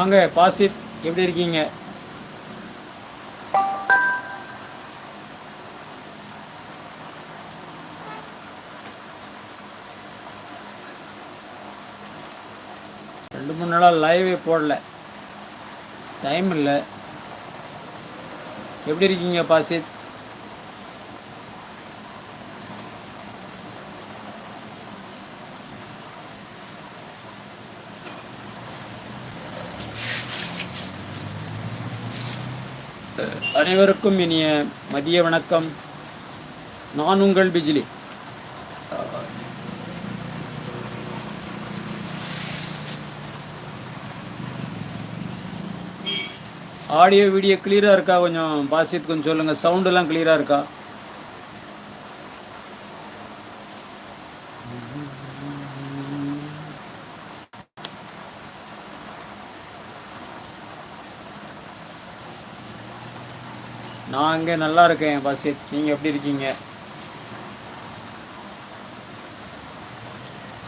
வாங்க பாசித் எப்படி இருக்கீங்க? ரெண்டு மூணு நாளாக லைவே போடல. டைம் இல்லை. எப்படி இருக்கீங்க பாசித் அனைவருக்கும் இனிய மதிய வணக்கம். நான் உங்கள் பிஜிலி. ஆடியோ வீடியோ கிளியராக இருக்கா? கொஞ்சம் பாசித் கொஞ்சம் சொல்லுங்கள் சவுண்டெல்லாம் கிளியராக இருக்கா? நான் இங்கே நல்லா இருக்கேன் பாசித் நீங்கள் எப்படி இருக்கீங்க?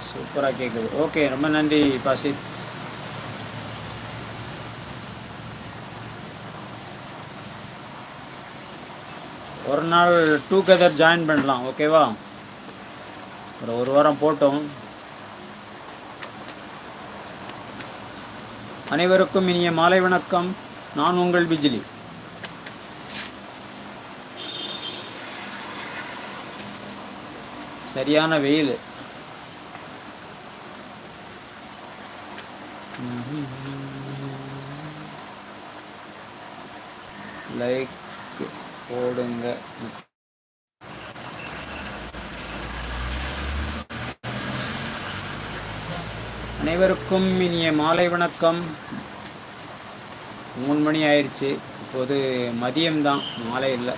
சூப்பராக கேட்குது ஓகே ரொம்ப நன்றி பாசித் ஒரு நாள் டூ கெதர் ஜாயின் பண்ணலாம் ஓகேவா? ஒரு ஒரு வாரம் போட்டோம். அனைவருக்கும் இனிய மாலை வணக்கம். நான் உங்கள் பிஜிலி சரியான வெயில். லைக் போடுங்க. அனைவருக்கும் இனிய மாலை வணக்கம். மூணு மணி ஆயிடுச்சு. இப்போது மதியம்தான். மாலை இல்லை.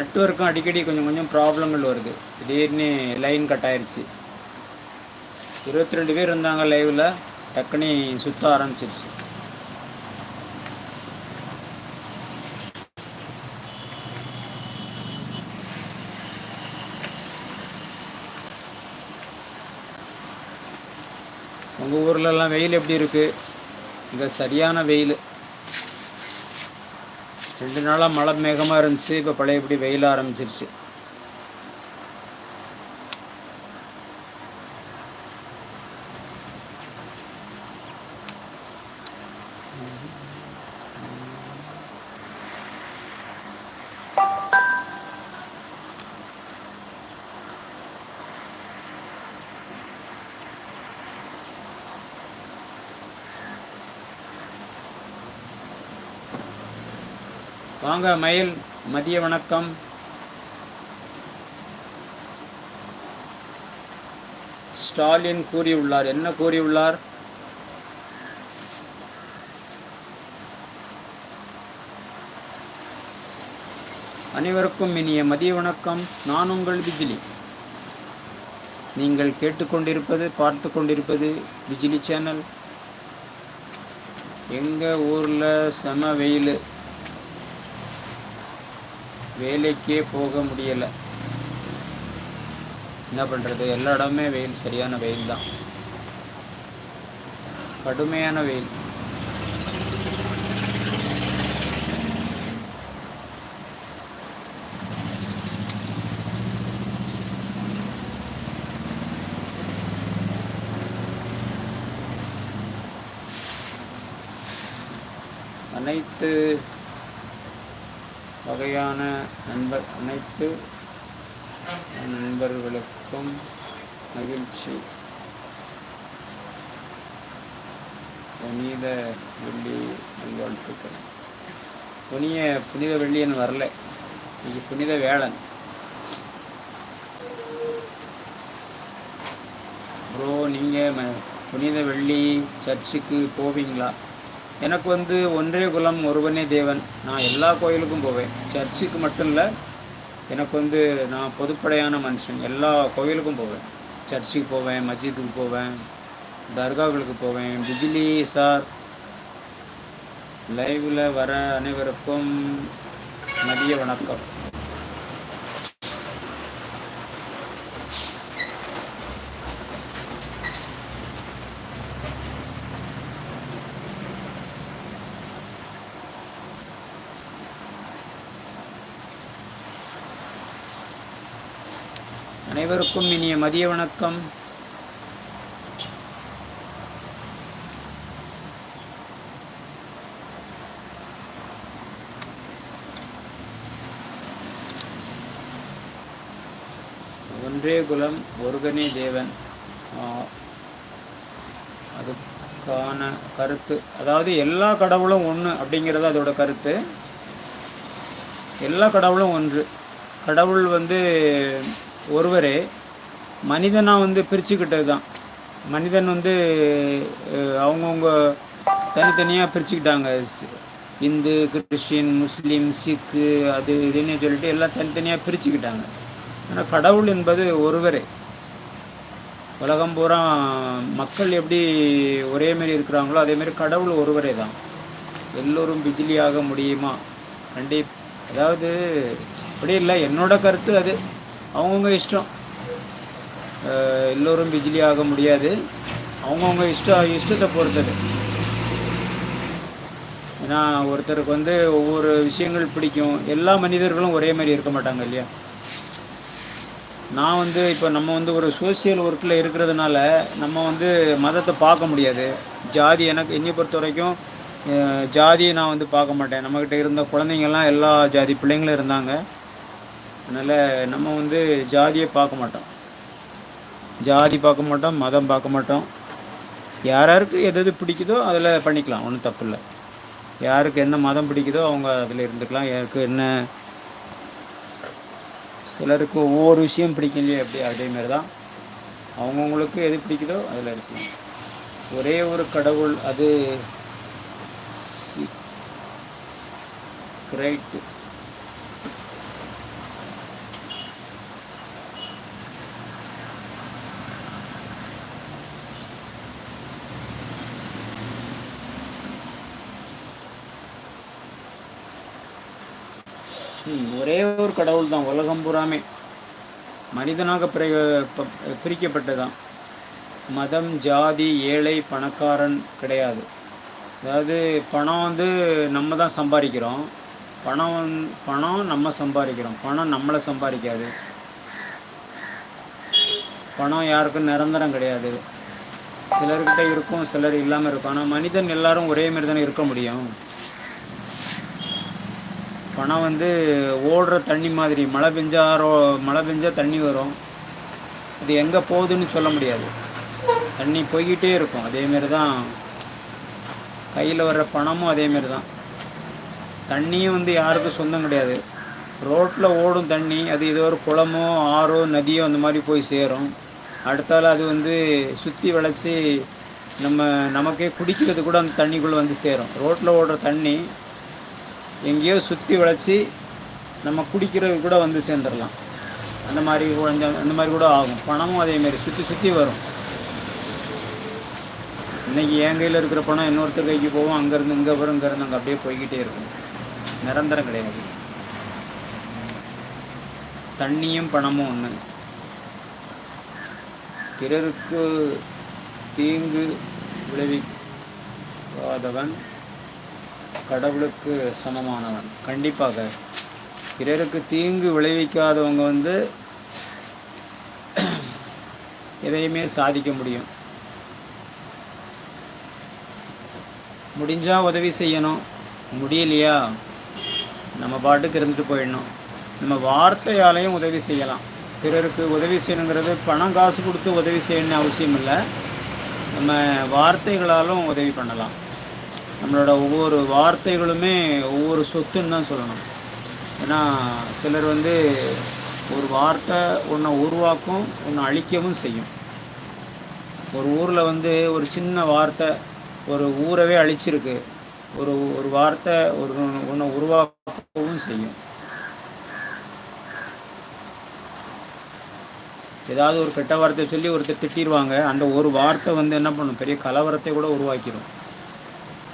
நெட்ஒர்க்கும் அடிக்கடி கொஞ்சம் கொஞ்சம் ப்ராப்ளங்கள் வருது. திடீர்னு லைன் கட் ஆயிடுச்சு இருபத்தி ரெண்டு பேர் இருந்தாங்க லைவில். டக்குன்னு சுத்த ஆரம்பிச்சிருச்சு. உங்கள் ஊர்லெல்லாம் வெயில் எப்படி இருக்குது இங்கே சரியான வெயில். ரெண்டு நாளாக மழை மேகமாக இருந்துச்சு. இப்போ பழையபடி வெயில் ஆரம்பிச்சிருச்சு. வாங்க மயில் மதிய வணக்கம். ஸ்டாலின் கூறியுள்ளார். என்ன கூறியுள்ளார்? அனைவருக்கும் இனிய மதிய வணக்கம். நான் உங்கள் பிஜிலி நீங்கள் கேட்டுக்கொண்டிருப்பது பார்த்து கொண்டிருப்பது பிஜிலி சேனல். எங்கள் ஊரில் செம வெயில். வேலைக்கே போக முடியலை. என்ன பண்ணுறது எல்லா இடமே வெயில் சரியான வெயில் தான். கடுமையான வெயில். அனைத்து வகையான நண்பர் அனைத்து நண்பர்களுக்கும் மகிழ்ச்சி. புனித வெள்ளி நல்வாழ்த்துக்கள். புனிய புனித வெள்ளியன் வரல. இன்னைக்கு புனித வேளன். ப்ரோ நீங்கள் புனித வெள்ளி சர்ச்சுக்கு போவீங்களா? எனக்கு வந்து ஒன்றே குலம் ஒருவனே தேவன். நான் எல்லா கோயிலுக்கும் போவேன். சர்ச்சுக்கு மட்டும் இல்லை எனக்கு வந்து நான் பொதுப்படையான மனுஷன். எல்லா கோயிலுக்கும் போவேன். சர்ச்சுக்கு போவேன் மஸ்ஜிதுக்கு போவேன் தர்காவுகளுக்கு போவேன். பிஜிலி சார் லைவில் வர அனைவருக்கும் மதிய வணக்கம். அனைவருக்கும் இனிய மதிய வணக்கம். ஒன்றே குலம் ஒருகனே தேவன். அதுக்கான கருத்து அதாவது எல்லா கடவுளும் ஒன்று அப்படிங்கிறது அதோட கருத்து. எல்லா கடவுளும் ஒன்று. கடவுள் வந்து ஒருவரே மனிதனாக வந்து பிரிச்சுக்கிட்டது தான் மனிதன் வந்து அவங்கவுங்க தனித்தனியாக பிரிச்சுக்கிட்டாங்க. இந்து கிறிஸ்டின் முஸ்லீம் சிக்கு அது இதுன்னு சொல்லிட்டு எல்லாம் தனித்தனியாக பிரிச்சுக்கிட்டாங்க. ஆனால் கடவுள் என்பது ஒருவரே. உலகம் பூரா மக்கள் எப்படி ஒரே மாதிரி இருக்கிறாங்களோ அதேமாரி கடவுள் ஒருவரே தான் எல்லோரும் பிஜிலியாக முடியுமா? கண்டி அதாவது அப்படி இல்லை என்னோட கருத்து அது. அவங்கவுங்க இஷ்டம். எல்லோரும் பிஜிலி ஆக முடியாது. அவங்கவுங்க இஷ்டம் இஷ்டத்தை பொறுத்தது. ஏன்னா ஒருத்தருக்கு வந்து ஒவ்வொரு விஷயங்கள் பிடிக்கும். எல்லா மனிதர்களும் ஒரே மாதிரி இருக்க மாட்டாங்க இல்லையா? நான் வந்து இப்போ நம்ம வந்து ஒரு சோஷியல் ஒர்க்கில் இருக்கிறதுனால நம்ம வந்து மதத்தை பார்க்க முடியாது. ஜாதி எனக்கு என்னை பொறுத்த வரைக்கும் ஜாதியை நான் வந்து பார்க்க மாட்டேன். நம்மக்கிட்ட இருந்த குழந்தைங்கள்லாம் எல்லா ஜாதி பிள்ளைங்களும் இருந்தாங்க. அதனால் நம்ம வந்து ஜாதியை பார்க்க மாட்டோம். ஜாதி பார்க்க மாட்டோம் மதம் பார்க்க மாட்டோம். யார் யாருக்கு எது எது பிடிக்குதோ அதில் பண்ணிக்கலாம் ஒன்றும் தப்பு இல்லை யாருக்கு என்ன மதம் பிடிக்குதோ அவங்க அதில் இருந்துக்கலாம். யாருக்கு என்ன சிலருக்கு ஒவ்வொரு விஷயம் பிடிக்கும் இல்லையா அப்படி அதேமாரி தான் அவங்கவுங்களுக்கு எது பிடிக்குதோ அதில் இருக்கலாம். ஒரே ஒரு கடவுள் அது கிரைட்டு. ஒரே ஒரு கடவுள் தான் உலகம் பூராமே. மனிதனாக பிரி ப- பிரிக்கப்பட்டதான். மதம் ஜாதி ஏழை பணக்காரன் கிடையாது. அதாவது பணம் வந்து நம்ம தான் சம்பாதிக்கிறோம். பணம் வந் பணம் நம்ம சம்பாதிக்கிறோம். பணம் நம்மளை சம்பாதிக்காது. பணம் யாருக்கும் நிரந்தரம் கிடையாது. சிலர்கிட்ட இருக்கும் சிலர் இல்லாமல் இருக்கும். ஆனால் மனிதன் எல்லாரும் ஒரே மாதிரி தானே இருக்க முடியும். பணம் வந்து ஓடுற தண்ணி மாதிரி மழை பெஞ்சா ரோ மழை பெஞ்சால் தண்ணி வரும். அது எங்கே போகுதுன்னு சொல்ல முடியாது. தண்ணி போய்கிட்டே இருக்கும். அதேமாரி தான் கையில் வர்ற பணமும் அதேமாரி தான் தண்ணியும் வந்து யாருக்கும் சொந்தம் கிடையாது. ரோட்டில் ஓடும் தண்ணி அது ஏதோ ஒரு குளமோ ஆறோ நதியோ அந்த மாதிரி போய் சேரும். அடுத்தால அது வந்து சுற்றி விளைச்சி நம்ம நமக்கே குடிக்கிறது கூட அந்த தண்ணிக்குள்ளே வந்து சேரும். ரோட்டில் ஓடுற தண்ணி எங்கேயோ சுற்றி வளைச்சி நம்ம குடிக்கிறது கூட வந்து சேர்ந்துடலாம். அந்த மாதிரி கொஞ்சம் அந்த மாதிரி கூட ஆகும். பணமும் அதேமாரி சுற்றி சுற்றி வரும். இன்றைக்கி என் கையில் இருக்கிற பணம் இன்னொருத்தர் கைக்கு போகும். அங்கேருந்து இங்கே வரும் இங்கேருந்து அங்கே அப்படியே போய்கிட்டே இருக்கும். நிரந்தரம் கிடையாது. தண்ணியும் பணமும் ஒன்று பிறருக்கு தீங்கு விளைவிக்காதவன் கடவுளுக்கு சமமானவன். கண்டிப்பாக. பிறருக்கு தீங்கு விளைவிக்காதவங்க வந்து எதையுமே சாதிக்க முடியும். முடிஞ்சால் உதவி செய்யணும். முடியலையா? நம்ம பாட்டுக்கு இருந்துட்டு போயிடணும். நம்ம வார்த்தையாலையும் உதவி செய்யலாம். பிறருக்கு உதவி செய்யணுங்கிறது பணம் காசு கொடுத்து உதவி செய்யணும்னு அவசியம் இல்லை நம்ம வார்த்தைகளாலும் உதவி பண்ணலாம். நம்மளோட ஒவ்வொரு வார்த்தைகளுமே ஒவ்வொரு சொத்துன்னு தான் சொல்லணும். ஏன்னா சிலர் வந்து ஒரு வார்த்தை ஒன்றை உருவாக்கும் ஒன்று அழிக்கவும் செய்யும். ஒரு ஊரில் வந்து ஒரு சின்ன வார்த்தை ஒரு ஊரவே அழிச்சிருக்கு. ஒரு ஒரு வார்த்தை ஒரு ஒன்றை உருவாக்கவும் செய்யும். ஏதாவது ஒரு கெட்ட வார்த்தை சொல்லி ஒருத்தர் திட்டிடுவாங்க அந்த ஒரு வார்த்தை வந்து என்ன பண்ணும்? பெரிய கலவரத்தை கூட உருவாக்கிடும்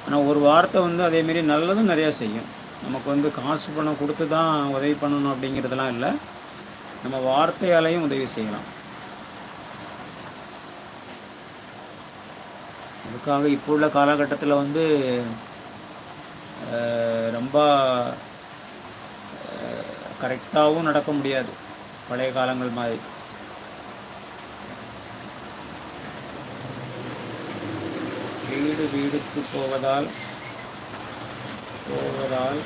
ஆனால் ஒரு வார்த்தை வந்து அதேமாரி நல்லதும் நிறையா செய்யும். நமக்கு வந்து காசு பணம் கொடுத்து தான் உதவி பண்ணணும் அப்படிங்கிறதுலாம் இல்லை. நம்ம வார்த்தையாலையும் உதவி செய்யலாம். அதுக்காக இப்போ உள்ள காலகட்டத்தில் வந்து ரொம்ப கரெக்டாகவும் நடக்க முடியாது. பழைய காலங்கள் மாதிரி. வீடு வீடுக்கு போவதால் போவதால்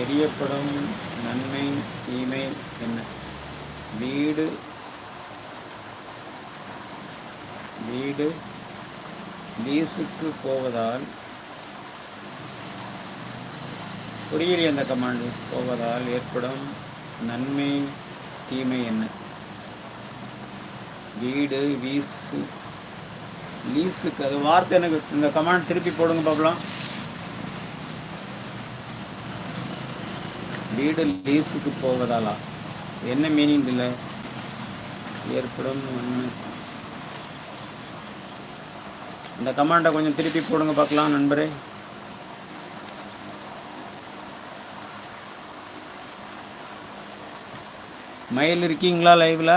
எரியப்படும் நன்மை தீமை என்ன? வீடு வீடு லீஸுக்கு போவதால் புரியலையே அந்த கமாண்டு போவதால் ஏற்படும் நன்மை தீமை என்ன? வீடு வீசு லீஸுக்கு அது வார்த்தை எனக்கு இந்த கமாண்ட் திருப்பி போடுங்க பார்க்கலாம் வீடு லீஸுக்கு போவதாலா? என்ன மீனிங் இல்லை ஏற்படும் இந்த கமாண்டை கொஞ்சம் திருப்பி போடுங்க பார்க்கலாம் நண்பரே. மயில் இருக்கீங்களா லைவில்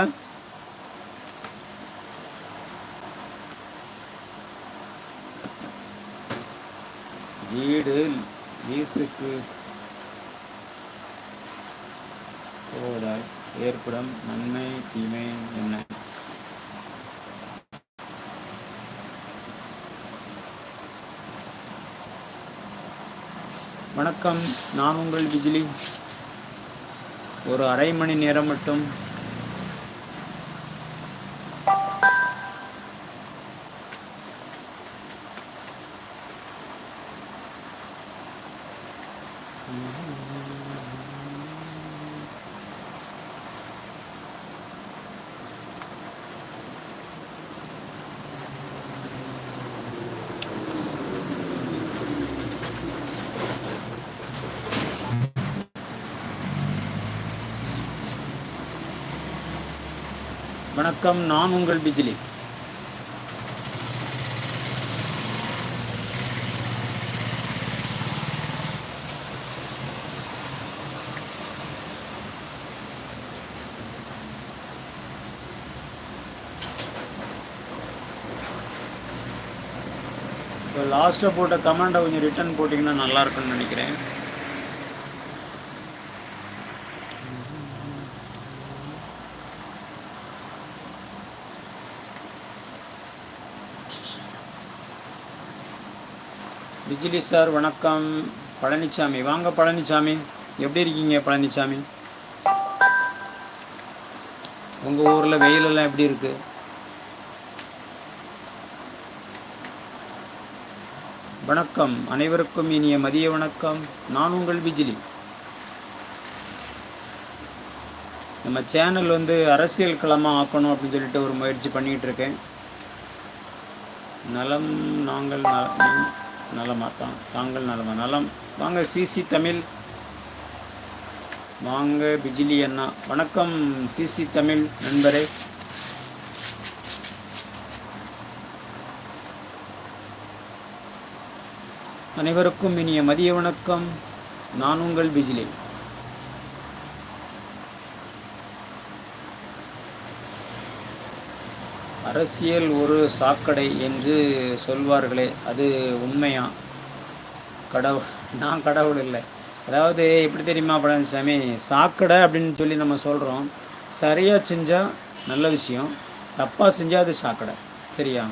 வீடு லீஸுக்கு போவதால் ஏற்படும் நன்மை தீமை என்ன? வணக்கம். நான் உங்கள் பிஜிலி ஒரு அரை மணி நேரம் மட்டும் வணக்கம் நான் உங்கள் பிஜிலி. இப்போ லாஸ்ட்டாக போட்ட கமெண்ட்டை கொஞ்சம் ரிட்டர்ன் போட்டிங்கன்னா நல்லாயிருக்குன்னு நினைக்கிறேன். பிஜிலி சார் வணக்கம். பழனிசாமி வாங்க பழனிசாமி எப்படி இருக்கீங்க பழனிசாமி உங்கள் ஊரில் வெயிலெல்லாம் எப்படி இருக்கு? வணக்கம். அனைவருக்கும் இனிய மதிய வணக்கம். நான் உங்கள் பிஜிலி நம்ம சேனல் வந்து அரசியல் களமாக ஆக்கணும் அப்படின்னு சொல்லிட்டு ஒரு முயற்சி பண்ணிகிட்டு இருக்கேன். நலம் நாங்கள் நல- நலமா தான் தாங்கள் நலமா? நலம். வாங்க சிசி தமிழ். வாங்க பிஜிலி அண்ணா. வணக்கம் சிசி தமிழ் நண்பரே. அனைவருக்கும் இனிய மதிய வணக்கம். நான் உங்கள் பிஜிலி. அரசியல் ஒரு சாக்கடை என்று சொல்வார்களே அது உண்மையா? கடவுள் நான் கடவுள் இல்லை. அதாவது எப்படி தெரியுமா பழனிசாமி? சாக்கடை அப்படின்னு சொல்லி நம்ம சொல்கிறோம் சரியாக செஞ்சால் நல்ல விஷயம் தப்பாக செஞ்சால் அது சாக்கடை. சரியா?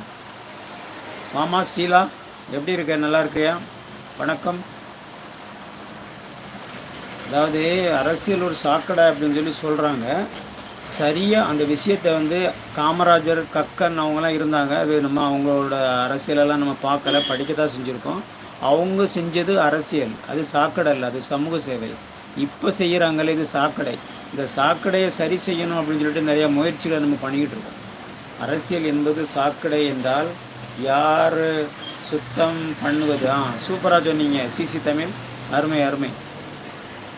மாமா சீலா எப்படி இருக்க? நல்லா இருக்கியா? வணக்கம். அதாவது அரசியல் ஒரு சாக்கடை அப்படின்னு சொல்லி சொல்கிறாங்க சரியாக அந்த விஷயத்தை வந்து காமராஜர் கக்கன் அவங்களாம் இருந்தாங்க. அது நம்ம அவங்களோட அரசியலெல்லாம் நம்ம பார்க்கல படிக்க தான் செஞ்சுருக்கோம். அவங்க செஞ்சது அரசியல். அது சாக்கடை இல்லை அது சமூக சேவை. இப்போ செய்கிறாங்களே இது சாக்கடை. இந்த சாக்கடையை சரி செய்யணும் அப்படின்னு சொல்லிட்டு நிறையா முயற்சிகளை நம்ம பண்ணிக்கிட்டு இருக்கோம். அரசியல் என்பது சாக்கடை என்றால் யார் சுத்தம் பண்ணுவது? ஆ சூப்பராக சொன்னீங்க. சிசி தமிழ் அருமை அருமை.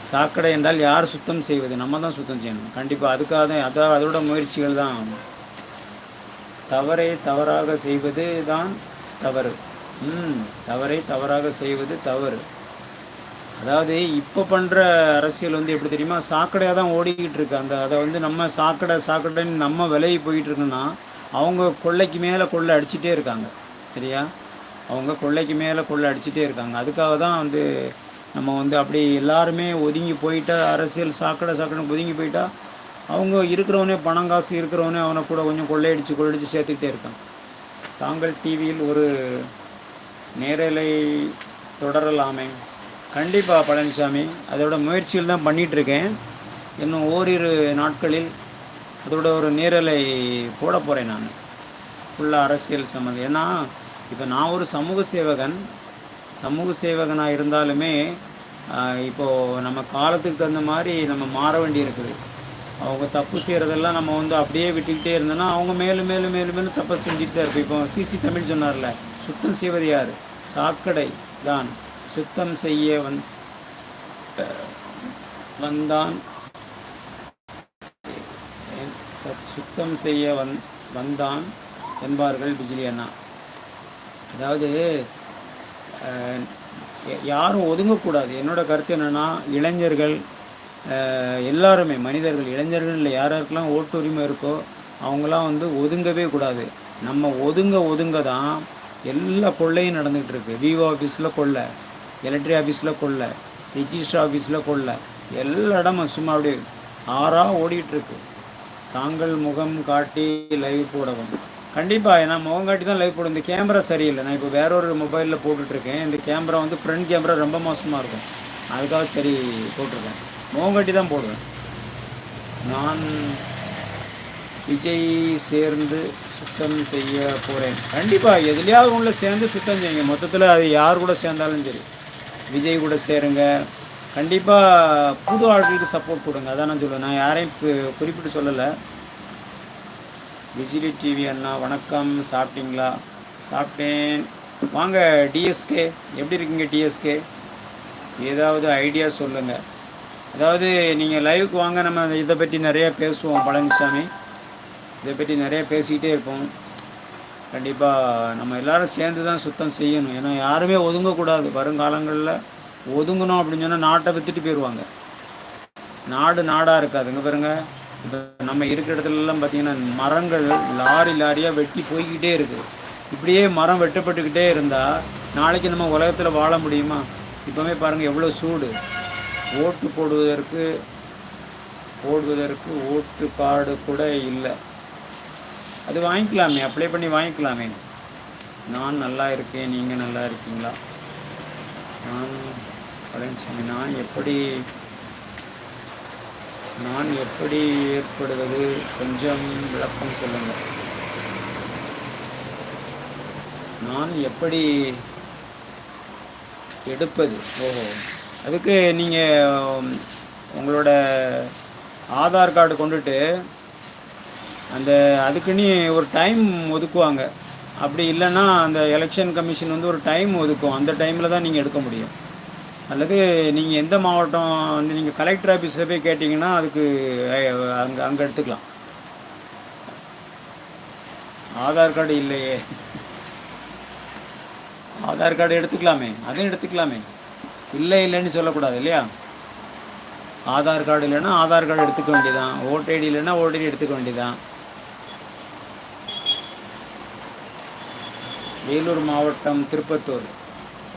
சாக்கடை என்றால் யார் சுத்தம் செய்வது? நம்ம தான் சுத்தம் செய்யணும். கண்டிப்பாக அதுக்காக தான் அதான் அதோட முயற்சிகள் தான். தவறை தவறாக செய்வது தான் தவறு. ம் தவறை தவறாக செய்வது தவறு. அதாவது இப்போ பண்ணுற அரசியல் வந்து எப்படி தெரியுமா? சாக்கடையாக தான் ஓடிக்கிட்டு இருக்கு. அந்த அதை வந்து நம்ம சாக்கடை சாக்கடைன்னு நம்ம விலகி போயிட்டு இருக்குன்னா அவங்க கொள்ளைக்கு மேலே கொள்ளை அடிச்சிட்டே இருக்காங்க. சரியா? அவங்க கொள்ளைக்கு மேலே கொள்ளை அடிச்சிட்டே இருக்காங்க. அதுக்காக தான் வந்து நம்ம வந்து அப்படி எல்லாருமே ஒதுங்கி போயிட்டா அரசியல் சாக்கடை சாக்கடை ஒதுங்கி போயிட்டா அவங்க இருக்கிறவனே பணம் காசு இருக்கிறவனே அவனை கூட கொஞ்சம் கொள்ளையடிச்சு கொள்ளையடிச்சு சேர்த்துக்கிட்டே இருக்கான் தாங்கள் டிவியில் ஒரு நேரலை தொடரலாமே. கண்டிப்பாக பழனிசாமி அதோட முயற்சிகள் தான் பண்ணிகிட்ருக்கேன் இன்னும் ஓரிரு நாட்களில் அதோட ஒரு நேரலை போட போகிறேன் நான். ஃபுல்லாக அரசியல் சம்மந்தம் ஏன்னா இப்போ நான் ஒரு சமூக சேவகன். சமூக சேவகனாக இருந்தாலுமே இப்போது நம்ம காலத்துக்கு தகுந்த மாதிரி நம்ம மாற வேண்டி இருக்குது. அவங்க தப்பு செய்கிறதெல்லாம் நம்ம வந்து அப்படியே விட்டுக்கிட்டே இருந்தோன்னா அவங்க மேலும் மேலும் மேலும் மேலும் தப்பை செஞ்சுட்டு தான் இருப்போம் இப்போ சிசி தமிழ் சொன்னார்ல சுத்தம் செய்வது யார்? சாக்கடை தான். சுத்தம் செய்ய வந் வந்தான். சுத்தம் செய்ய வந் வந்தான் என்பார்கள் பிஜிலி அண்ணா. அதாவது யாரும் ஒதுங்கக்கூடாது. என்னோட கருத்து என்னென்னா இளைஞர்கள் எல்லாருமே மனிதர்கள் இளைஞர்கள் இல்லை யார் யாருக்கெல்லாம் ஓட்டுரிமை இருக்கோ அவங்களாம் வந்து ஒதுங்கவே கூடாது. நம்ம ஒதுங்க ஒதுங்க தான் எல்லா கொள்ளையும் நடந்துகிட்டு இருக்கு. விவோ ஆஃபீஸில் கொள்ளை எலக்ட்ரி ஆஃபீஸில் கொள்ளை ரிஜிஸ்டர் ஆஃபீஸில் கொள்ளை எல்லா இடமும் சும்மா அப்படியே ஆறாக ஓடிட்டுருக்கு தாங்கள் முகம் காட்டி லைவ் போடவும். கண்டிப்பாக ஏன்னா முகம் காட்டி தான் லைவ் போடும் இந்த கேமரா சரியில்லை. நான் இப்போ வேற ஒரு மொபைலில் போட்டுட்ருக்கேன். இந்த கேமரா வந்து ஃப்ரண்ட் கேமரா ரொம்ப மோசமாக இருக்கும். அதுக்காக சரி போட்டிருக்கேன். முகம் காட்டி தான் போடுவேன். நான் விஜய் சேர்ந்து சுத்தம் செய்ய போகிறேன் கண்டிப்பாக எதுலையாவது உள்ள சேர்ந்து சுத்தம் செய்யுங்க. மொத்தத்தில் அது யார் கூட சேர்ந்தாலும் சரி. விஜய் கூட சேருங்க. கண்டிப்பாக புது ஆட்களுக்கு சப்போர்ட் கொடுங்க. அதான் நான் சொல்லுவேன் நான் யாரையும் குறிப்பிட்டு சொல்லலை. விஜிலி டிவி அண்ணா வணக்கம். சாப்பிட்டீங்களா? சாப்பிட்டேன். வாங்க டிஎஸ்கே எப்படி இருக்கீங்க டிஎஸ்கே ஏதாவது ஐடியா சொல்லுங்கள் அதாவது நீங்கள் லைவுக்கு வாங்க நம்ம இதை பற்றி நிறையா பேசுவோம் பழனிசாமி இதை பற்றி நிறையா பேசிக்கிட்டே இருப்போம். கண்டிப்பாக நம்ம எல்லாரும் சேர்ந்து தான் சுத்தம் செய்யணும். ஏன்னா யாருமே ஒதுங்கக்கூடாது. வருங்காலங்களில் ஒதுங்கணும் அப்படின்னு சொன்னால் நாட்டை வித்துட்டு போயிடுவாங்க. நாடு நாடாக இருக்காதுங்க பாருங்கள் இப்போ நம்ம இருக்கிற இடத்துலலாம் பார்த்தீங்கன்னா மரங்கள் லாரி லாரியாக வெட்டி போய்கிட்டே இருக்குது இப்படியே மரம் வெட்டப்பட்டுக்கிட்டே இருந்தால் நாளைக்கு நம்ம உலகத்தில் வாழ முடியுமா? இப்போவே பாருங்கள் எவ்வளோ சூடு. ஓட்டு போடுவதற்கு போடுவதற்கு ஓட்டு கார்டு கூட இல்லை. அது வாங்கிக்கலாமே அப்ளை பண்ணி வாங்கிக்கலாமே. நான் நல்லா இருக்கேன் நீங்கள் நல்லா இருக்கீங்களா? நான் பழனிசாமி நான் எப்படி நான் எப்படி ஏற்படுவது? கொஞ்சம் விளக்கம் சொல்லுங்கள் நான் எப்படி எடுப்பது? ஓஹோ. அதுக்கு நீங்கள் உங்களோட ஆதார் கார்டு கொண்டுட்டு அந்த அதுக்குன்னு ஒரு டைம் ஒதுக்குவாங்க. அப்படி இல்லைன்னா அந்த எலெக்ஷன் கமிஷன் வந்து ஒரு டைம் ஒதுக்கும். அந்த டைமில் தான் நீங்கள் எடுக்க முடியும். அல்லது நீங்கள் எந்த மாவட்டம் வந்து நீங்கள் கலெக்டர் ஆஃபீஸில் போய் கேட்டிங்கன்னா அதுக்கு அங்கே அங்கே எடுத்துக்கலாம். ஆதார் கார்டு இல்லையே. ஆதார் கார்டு எடுத்துக்கலாமே அதையும் எடுத்துக்கலாமே. இல்லை இல்லைன்னு சொல்லக்கூடாது இல்லையா? ஆதார் கார்டு இல்லைன்னா ஆதார் கார்டு எடுத்துக்க வேண்டியதான் ஓட்டு ஐடி இல்லைன்னா ஓட்டு ஐடி எடுத்துக்க வேண்டியதான் வேலூர் மாவட்டம் திருப்பத்தூர்.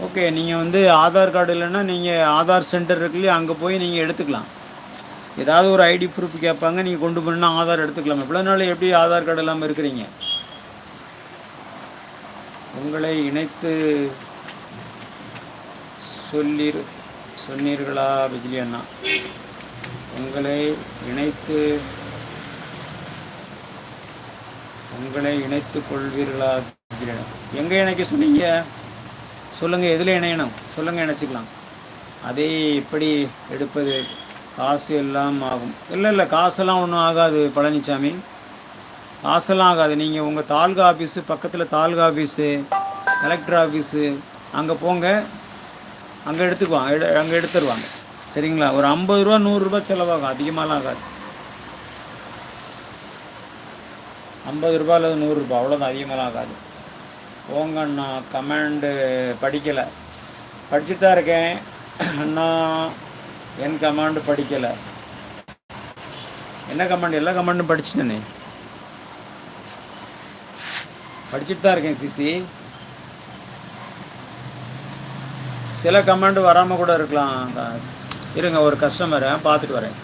ஓகே நீங்கள் வந்து ஆதார் கார்டு இல்லைன்னா நீங்கள் ஆதார் சென்டர் இருக்குல்லையே அங்கே போய் நீங்கள் எடுத்துக்கலாம். ஏதாவது ஒரு ஐடி ப்ரூஃப் கேட்பாங்க நீங்கள் கொண்டு போனால் ஆதார் எடுத்துக்கலாம். இவ்வளோ நாள் எப்படி ஆதார் கார்டு இல்லாமல் இருக்கிறீங்க? உங்களை இணைத்து சொல்லிரு சொன்னீர்களா விஜய் அண்ணா? உங்களை இணைத்து உங்களை இணைத்துக் கொள்வீர்களா விஜய் அண்ணா? எங்கே இணைக்க சொன்னீங்க? சொல்லுங்கள் எதில் இணையணும்? சொல்லுங்கள் இணைச்சிக்கலாம். அதை எப்படி எடுப்பது? காசு எல்லாம் ஆகும். இல்லை இல்லை காசெல்லாம் ஒன்றும் ஆகாது பழனிசாமி காசெல்லாம் ஆகாது. நீங்கள் உங்கள் தாலுகா ஆஃபீஸு பக்கத்தில் தாலுகா ஆஃபீஸு கலெக்டர் ஆஃபீஸு அங்கே போங்க. அங்கே எடுத்துக்குவாங்க எடு அங்கே எடுத்துருவாங்க. சரிங்களா? ஒரு ஐம்பது ரூபா நூறுரூபா செலவாகும். அதிகமாகலாம் ஆகாது. ஐம்பது ரூபா அல்லது நூறுரூபா அவ்வளோதான் அதிகமாகலாம் ஆகாது. ஓங்கண்ணா கமெண்டு படிக்கலை. படிச்சுட்டு தான் இருக்கேன். அண்ணா என் கமாண்டு படிக்கலை. என்ன கமாண்ட்? எல்லா கமாண்டும் படிச்சிட்டேனே படிச்சுட்டு தான் இருக்கேன் சிசி. சில கமாண்டு வராமல் கூட இருக்கலாம். இருங்க ஒரு கஸ்டமரை பார்த்துட்டு வரேன்.